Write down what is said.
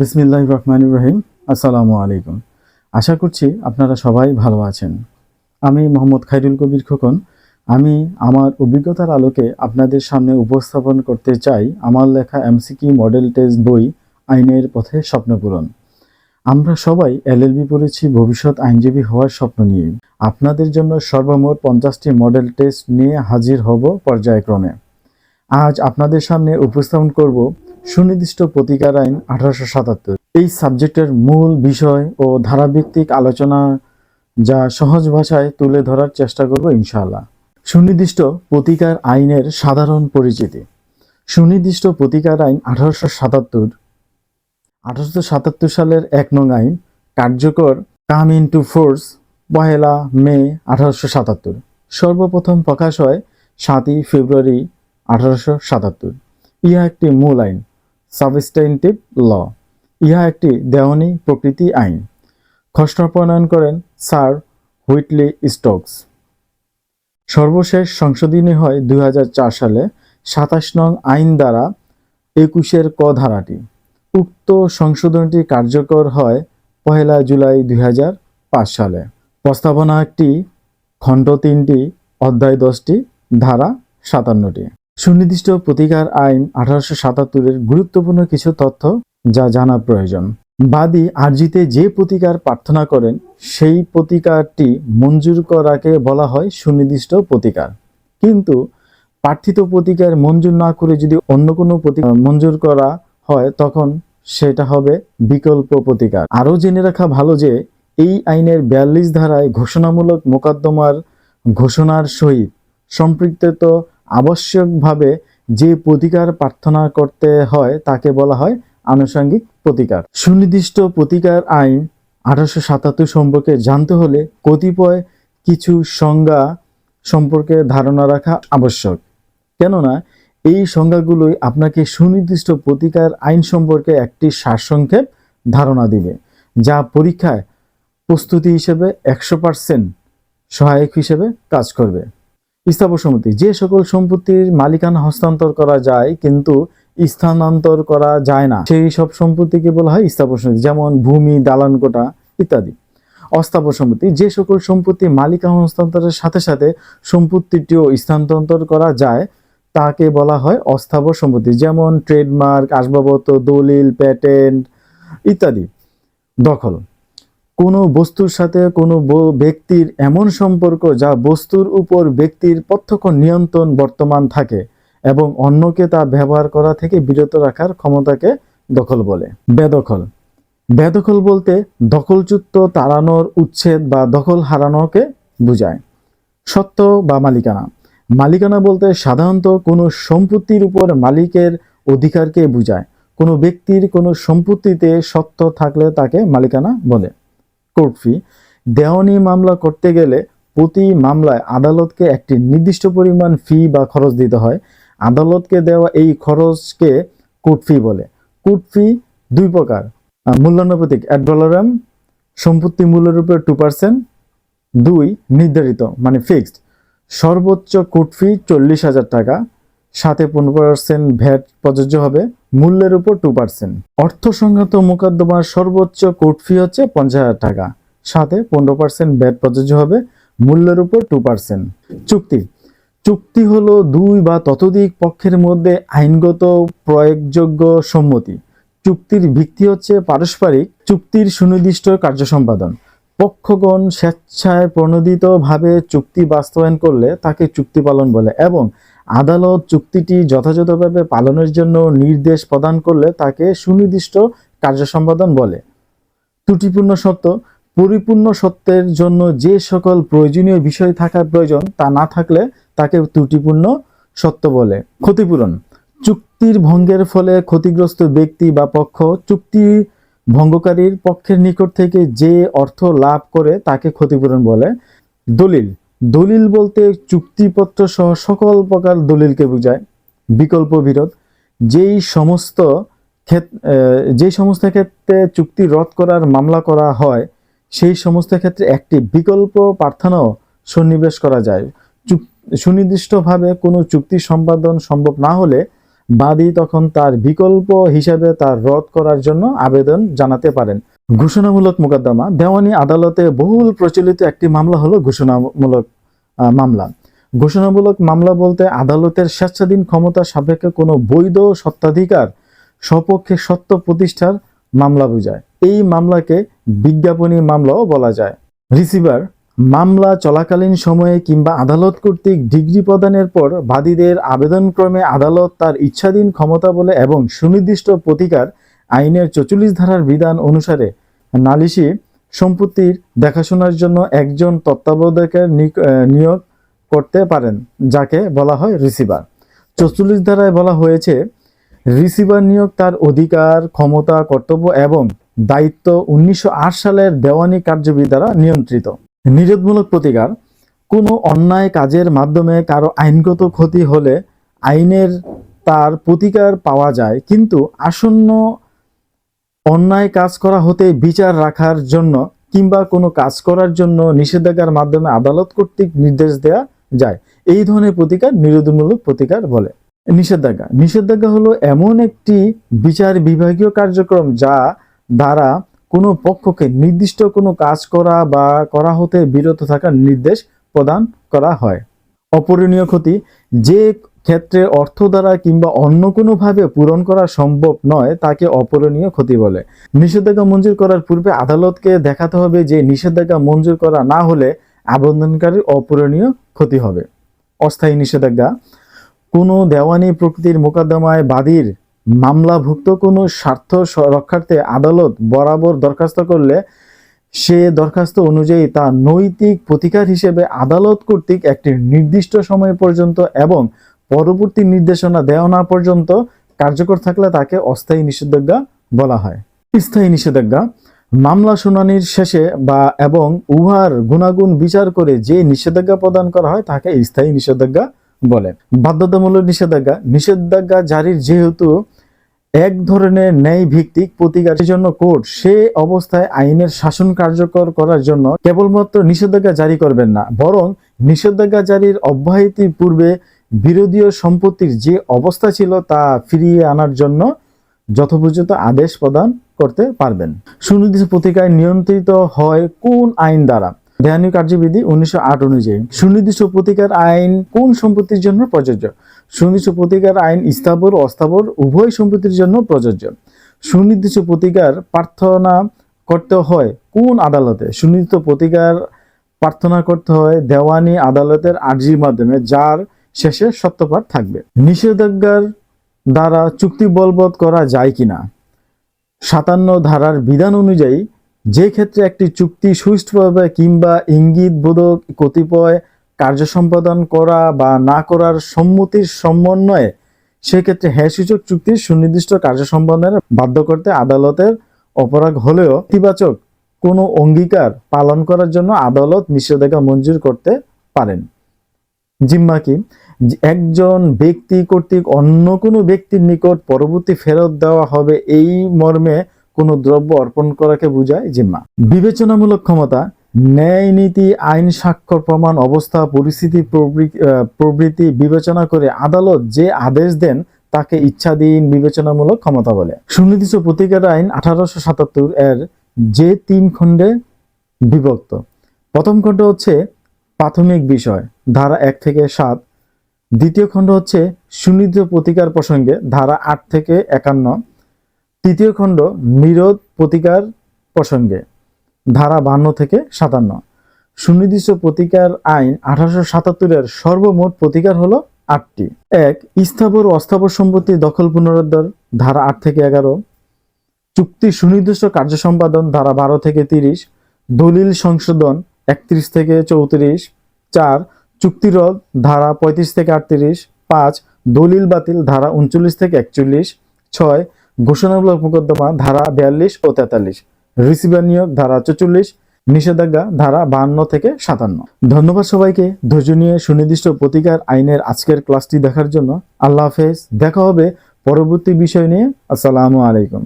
বিসমিল্লাহ রহমান রহিম। আসসালামু আলাইকুম। আশা করছি আপনারা সবাই ভালো আছেন। আমি মোহাম্মদ খাইরুল কবির খোকন। আমি আমার অভিজ্ঞতার আলোকে আপনাদের সামনে উপস্থাপন করতে চাই আমার লেখা এমসিকিউ মডেল টেস্ট বই, আইনের পথে স্বপ্ন পূরণ। আমরা সবাই এলএলবি পড়েছি, ভবিষ্যৎ আইনজীবী হওয়ার স্বপ্ন নিয়ে। আপনাদের জন্য সর্বমোট পঞ্চাশটি মডেল টেস্ট নিয়ে হাজির হব পর্যায়ক্রমে। আজ আপনাদের সামনে উপস্থাপন করব সুনির্দিষ্ট প্রতিকার আইন আঠারোশো সাতাত্তর। এই সাবজেক্টের মূল বিষয় ও ধারাভিত্তিক আলোচনা যা সহজ ভাষায় তুলে ধরার চেষ্টা করব ইনশাআল্লাহ। সুনির্দিষ্ট প্রতিকার আইনের সাধারণ পরিচিতি। সুনির্দিষ্ট প্রতিকার আইন আঠারোশো সাতাত্তর আঠারোশো সাতাত্তর সালের এক নং আইন, কার্যকর কাম ইন টু ফোর্স, পহেলা মে আঠারোশো সাতাত্তর। সর্বপ্রথম প্রকাশ হয় সাতই ফেব্রুয়ারি আঠারোশো সাতাত্তর। ইহা একটি মূল আইন। সাবস্টেন্টিভ ল ইহা একটি দেওয়ানি প্রকৃতি আইন। খসড়া প্রণয়ন করেন স্যার হুইটলি স্টোকস। সর্বশেষ সংশোধনী হয় দুই হাজার চার সালে সাতাশ নং আইন দ্বারা একুশের ক ধারাটি। উক্ত সংশোধনটি কার্যকর হয় পহেলা জুলাই দুই হাজার পাঁচ সালে। প্রস্তাবনা একটি খণ্ড তিনটি, অধ্যায় দশটি, ধারা সাতান্নটি। সুনির্দিষ্ট প্রতিকার আইন আঠারোশো সাতাত্তরের গুরুত্বপূর্ণ কিছু তথ্য যা জানা প্রয়োজন। বাদী আরজিতে যে প্রতিকার প্রার্থনা করেন, সেই প্রতিকারটি মঞ্জুর করাকে বলা হয় সুনির্দিষ্ট প্রতিকার। কিন্তু প্রার্থিত প্রতিকার মঞ্জুর না করে যদি অন্য কোনো প্রতিকার মঞ্জুর করা হয়, তখন সেটা হবে বিকল্প প্রতিকার। আরও জেনে রাখা ভালো যে, এই আইনের বিয়াল্লিশ ধারায় ঘোষণামূলক মোকদ্দমার ঘোষণার সহিত সম্পৃক্ত আবশ্যকভাবে যে প্রতিকার প্রার্থনা করতে হয়, তাকে বলা হয় আনুষঙ্গিক প্রতিকার। সুনির্দিষ্ট প্রতিকার আইন আঠারোশো সাতাত্তর সম্পর্কে জানতে হলে কতিপয় কিছু সংজ্ঞা সম্পর্কে ধারণা রাখা আবশ্যক। কেননা, এই সংজ্ঞাগুলোই আপনাকে সুনির্দিষ্ট প্রতিকার আইন সম্পর্কে একটি সারসংক্ষেপ ধারণা দিবে, যা পরীক্ষায় প্রস্তুতি হিসেবে একশো পার্সেন্ট সহায়ক হিসেবে কাজ করবে। স্থাবর সম্পত্তি যে সকল সম্পত্তির মালিকানা হস্তান্তর করা যায়, কিন্তু স্থানান্তর করা যায় না। সেই সব সম্পত্তিকে বলা হয় স্থাবর সম্পত্তি যেমন ভূমি, দালান কোটা ইত্যাদি। অস্থাবর সম্পত্তি যে সকল সম্পত্তি মালিকানা হস্তান্তরের সাথে সাথে সম্পত্তিটিও স্থানান্তর করা যায়, তাকে বলা হয় অস্থাবর সম্পত্তি যেমন ট্রেডমার্ক, আসবাবপত্র, দলিল প্যাটেন্ট ইত্যাদি। দখল। কোনো বস্তুর সাথে কোনো ব্যক্তির এমন সম্পর্ক যা বস্তুর উপর ব্যক্তির প্রত্যক্ষ নিয়ন্ত্রণ বর্তমান থাকে এবং অন্যকে তা ব্যবহার করা থেকে বিরত রাখার ক্ষমতাকে দখল বলে। বেদখল। বেদখল বলতে দখলচ্যুত, তাড়ানোর উচ্ছেদ বা দখল হারানোকে বোঝায়। সত্য বা মালিকানা। মালিকানা বলতে সাধারণত কোনো সম্পত্তির উপর মালিকের অধিকারকে বোঝায়। কোনো ব্যক্তির কোনো সম্পত্তিতে সত্য থাকলে তাকে মালিকানা বলে। কোর্ট ফি দেওয়ানি মামলা করতে গেলে প্রতি মামলায় আদালতকে একটি নির্দিষ্ট পরিমাণ ফি বা খরচ দিতে হয়। আদালতকে দেওয়া এই খরচকে কোর্ট ফি বলে। কোর্ট ফি দুই প্রকার। আহ, মূল্যায়ন প্রতীক অ্যাডভলোরাম সম্পত্তি মূল্যের উপর টু পার্সেন্ট দুই নির্ধারিত মানে ফিক্সড সর্বোচ্চ কোর্ট ফি চল্লিশ হাজার টাকা। সাথে পনেরো পার্সেন্ট ভ্যাট প্রযোজ্য হবে, মূল্যের উপর টু পার্সেন্ট অর্থসংগত মোকদ্দমার সর্বোচ্চ কোর্ট ফি হচ্ছে পঞ্চাশ হাজার টাকা। সাথে পনেরো পার্সেন্ট ভ্যাট প্রযোজ্য হবে, মূল্যের উপর টু পার্সেন্ট চুক্তি। চুক্তি হলো দুই বা ততোধিক পক্ষের মধ্যে আইনগত প্রয়োগযোগ্য সম্মতি। চুক্তির ভিত্তি হচ্ছে পারস্পরিক চুক্তির সুনির্দিষ্ট কার্য সম্পাদন পক্ষগণ স্বেচ্ছায় প্রণোদিতভাবে চুক্তি বাস্তবায়ন করলে তাকে চুক্তি পালন বলে এবং আদালত চুক্তিটি যথাযথভাবে পালনের জন্য নির্দেশ প্রদান করলে তাকে সুনির্দিষ্ট কার্য সম্পাদন বলে। ত্রুটিপূর্ণ সত্য পরিপূর্ণ সত্যের জন্য যে সকল প্রয়োজনীয় বিষয় থাকা প্রয়োজন তা না থাকলে তাকে ত্রুটিপূর্ণ সত্য বলে। ক্ষতিপূরণ, চুক্তির ভঙ্গের ফলে ক্ষতিগ্রস্ত ব্যক্তি বা পক্ষ চুক্তি ভঙ্গকারীর পক্ষের নিকট থেকে যে অর্থ লাভ করে তাকে ক্ষতিপূরণ বলে। দলিল দলিল বলতে চুক্তিপত্র সহ সকল প্রকার দলিলকে বোঝায়। বিকল্প বিরোধ, যেই সমস্ত ক্ষেত যেই সমস্ত ক্ষেত্রে চুক্তি রদ করার মামলা করা হয়, সেই সমস্ত ক্ষেত্রে একটি বিকল্প প্রার্থনাও সন্নিবেশ করা যায়। সুনির্দিষ্টভাবে কোনো চুক্তি সম্পাদন সম্ভব না হলে বাদী তখন তার বিকল্প হিসাবে তার রদ করার জন্য আবেদন জানাতে পারেন। ঘোষণামূলক মোকদ্দমা। দেওয়ানি আদালতে বহুল প্রচলিত একটি মামলা হলো ঘোষণামূলক মামলা। ঘোষণামূলক মামলা বলতে আদালতের স্বেচ্ছাধীন ক্ষমতা সাপেক্ষে কোনো বৈধ সত্ত্বাধিকার সপক্ষে সত্য প্রতিষ্ঠার মামলা বোঝায়। এই মামলাকে বিজ্ঞাপনী মামলাও বলা যায়। রিসিভার, মামলা চলাকালীন সময়ে কিংবা আদালত কর্তৃক ডিগ্রি প্রদানের পর বাদীদের আবেদনক্রমে আদালত তার ইচ্ছাধীন ক্ষমতা বলে এবং সুনির্দিষ্ট প্রতিকার আইনের চচল্লিশ ধারার বিধান অনুসারে নালিশি সম্পত্তির দেখাশোনার জন্য একজন তত্ত্বাবধায়কের নিয়োগ করতে পারেন, যাকে বলা হয় রিসিভার। চল্লিশ ধারায় বলা হয়েছে, রিসিভার নিয়োগ তার অধিকার, ক্ষমতা, কর্তব্য এবং দায়িত্ব উনিশশো আট সালের দেওয়ানি কার্যবিধি দ্বারা নিয়ন্ত্রিত। নিরোধমূলক প্রতিকার, কোনো অন্যায় কাজের মাধ্যমে কারও আইনগত ক্ষতি হলে আইনের তার প্রতিকার পাওয়া যায়, কিন্তু আসন্ন অন্যায় কাজ করা হতে বিচার রাখার জন্য কিংবা কোনো কাজ করার জন্য নিষেধাজ্ঞার মাধ্যমে আদালত কর্তৃক নির্দেশ দেওয়া যায়। এই ধরনের প্রতিকার নিরোধমূলক প্রতিকার বলে। নিষেধাজ্ঞা। নিষেধাজ্ঞা হলো এমন একটি বিচার বিভাগীয় কার্যক্রম যা দ্বারা কোনো পক্ষকে নির্দিষ্ট কোনো কাজ করা বা করা হতে বিরত থাকার নির্দেশ প্রদান করা হয়। অপরণীয় ক্ষতি। যে ক্ষেত্রে অর্থ দ্বারা কিংবা অন্য কোনোভাবে পূরণ করা সম্ভব নয়, তাকে অপূরণীয় ক্ষতি বলে। নিষেধাজ্ঞা মঞ্জুর করার পূর্বে আদালতকে দেখাতে হবে যে নিষেধাজ্ঞা মঞ্জুর করা না হলে আবেদনকারীর অপূরণীয় ক্ষতি হবে। অস্থায়ী নিষেধাজ্ঞা। কোনো দেওয়ানি প্রকৃতির মোকদ্দমায় বাদীর মামলাভুক্ত কোনো স্বার্থ রক্ষার্থে আদালত বরাবর দরখাস্ত করলে সে দরখাস্ত অনুযায়ী তা নৈতিক প্রতিকার হিসেবে আদালত কর্তৃক একটি নির্দিষ্ট সময় পর্যন্ত এবং পরবর্তী নির্দেশনা দেওয়া না পর্যন্ত কার্যকর থাকলে তাকে অস্থায়ী নিষেধাজ্ঞা বলা হয়। স্থায়ী নিষেধাজ্ঞা। মামলা শুনানির শেষে বা এবং উহার গুণাগুণ বিচার করে যে নিষেধাজ্ঞা প্রদান করা হয় তাকে স্থায়ী নিষেধাজ্ঞা বলে। বাধ্যতামূলক নিষেধাজ্ঞা। নিষেধাজ্ঞা জারির যেহেতু এক ধরনের ন্যায় ভিত্তিক প্রতিকার জন্য কোর্ট সে অবস্থায় আইনের শাসন কার্যকর করার জন্য কেবলমাত্র নিষেধাজ্ঞা জারি করবেন না, বরং নিষেধাজ্ঞা জারির অব্যাহতির পূর্বে বিরোধীয় সম্পত্তির যে অবস্থা ছিল তা ফিরিয়ে আনার জন্য যথোপযুক্ত আদেশ প্রদান করতে পারবেন। সুনির্দিষ্ট প্রতিকার নিয়ন্ত্রিত হয় কোন আইন দ্বারা? দেয়ানি কার্যবিধি উনিশশো আট অনুযায়ী, সুনির্দিষ্ট প্রতিকার আইন কোন সম্পত্তির জন্য প্রযোজ্য? সুনির্দিষ্ট প্রতিকার আইন স্থাবর অস্থাবর, উভয় সম্পত্তির জন্য প্রযোজ্য। সুনির্দিষ্ট প্রতিকার প্রার্থনা করতে হয় কোন আদালতে? সুনির্দিষ্ট প্রতিকার প্রার্থনা করতে হয় দেওয়ানি আদালতের আর্জির মাধ্যমে, যার শেষে সত্যপাঠ থাকবে। নিষেধাজ্ঞার দ্বারা চুক্তি বলবৎ করা যায় কিনা? সাতান্ন ধারার বিধান অনুযায়ী যে ক্ষেত্রে একটি চুক্তি সুষ্ঠুভাবে কিংবা ইঙ্গিত বোধক কতিপয় কার্য সম্পাদন করা বা না করার সম্মতির সমন্বয়ে সেক্ষেত্রে হ্যাঁ সূচক চুক্তির সুনির্দিষ্ট কার্য সম্পাদনের বাধ্য করতে আদালতের অপরাধ হলেও ইতিবাচক কোনো অঙ্গীকার পালন করার জন্য আদালত নিষেধাজ্ঞা মঞ্জুর করতে পারেন। জিম্মা কি? একজন ব্যক্তি কর্তৃক অন্য কোনো ব্যক্তির নিকট পরবর্তী ফেরত দেওয়া হবে এই মর্মে কোনো দ্রব্য অর্পণ করাকে বোঝায় জিম্মা। বিবেচনামূলক ক্ষমতা ন্যায় নীতি আইন স্বাক্ষর প্রমাণ অবস্থা পরিস্থিতি প্রবৃ- আহ, প্রভৃতি বিবেচনা করে আদালত যে আদেশ দেন তাকে ইচ্ছাধীন বিবেচনামূলক ক্ষমতা বলে। সুনির্দিষ্ট প্রতিকার আইন আঠারোশো সাতাত্তর এর যে তিন খণ্ডে বিভক্ত। প্রথম খণ্ড হচ্ছে প্রাথমিক বিষয় ধারা এক থেকে সাত দ্বিতীয় খণ্ড হচ্ছে সুনির্দিষ্ট প্রতিকার প্রসঙ্গে ধারা আট থেকে একান্ন। তৃতীয় খণ্ড নিরোধ প্রতিকার প্রসঙ্গে ধারা বান্ন থেকে সাতান্ন। সুনির্দিষ্ট প্রতিকার আইন আঠারোশো সাতাত্তরের সর্বমোট প্রতিকার হলো আটটি। এক, স্থাবর অস্থাবর সম্পত্তি দখল পুনরুদ্ধার, ধারা আট থেকে এগারো। চুক্তি সুনির্দিষ্ট কার্য সম্পাদন, ধারা বারো থেকে তিরিশ। দলিল সংশোধন একত্রিশ থেকে চৌত্রিশ। চার চুক্তিরদ ধারা পঁয়ত্রিশ থেকে আটত্রিশ, পাঁচ, দলিল বাতিল, ধারা উনচল্লিশ থেকে একচল্লিশ, ছয়, ঘোষণামূলক মোকদ্দমা, ধারা বিয়াল্লিশ ও তেতাল্লিশ, রিসিভার নিয়োগ, ধারা চৌচল্লিশ, নিষেধাজ্ঞা, ধারা বাহান্ন থেকে সাতান্ন। ধন্যবাদ সবাইকে। ধৈর্য নিয়ে সুনির্দিষ্ট প্রতিকার আইনের আজকের ক্লাসটি দেখার জন্য আল্লাহ হাফেজ। দেখা হবে পরবর্তী বিষয় নিয়ে। আসসালামু আলাইকুম।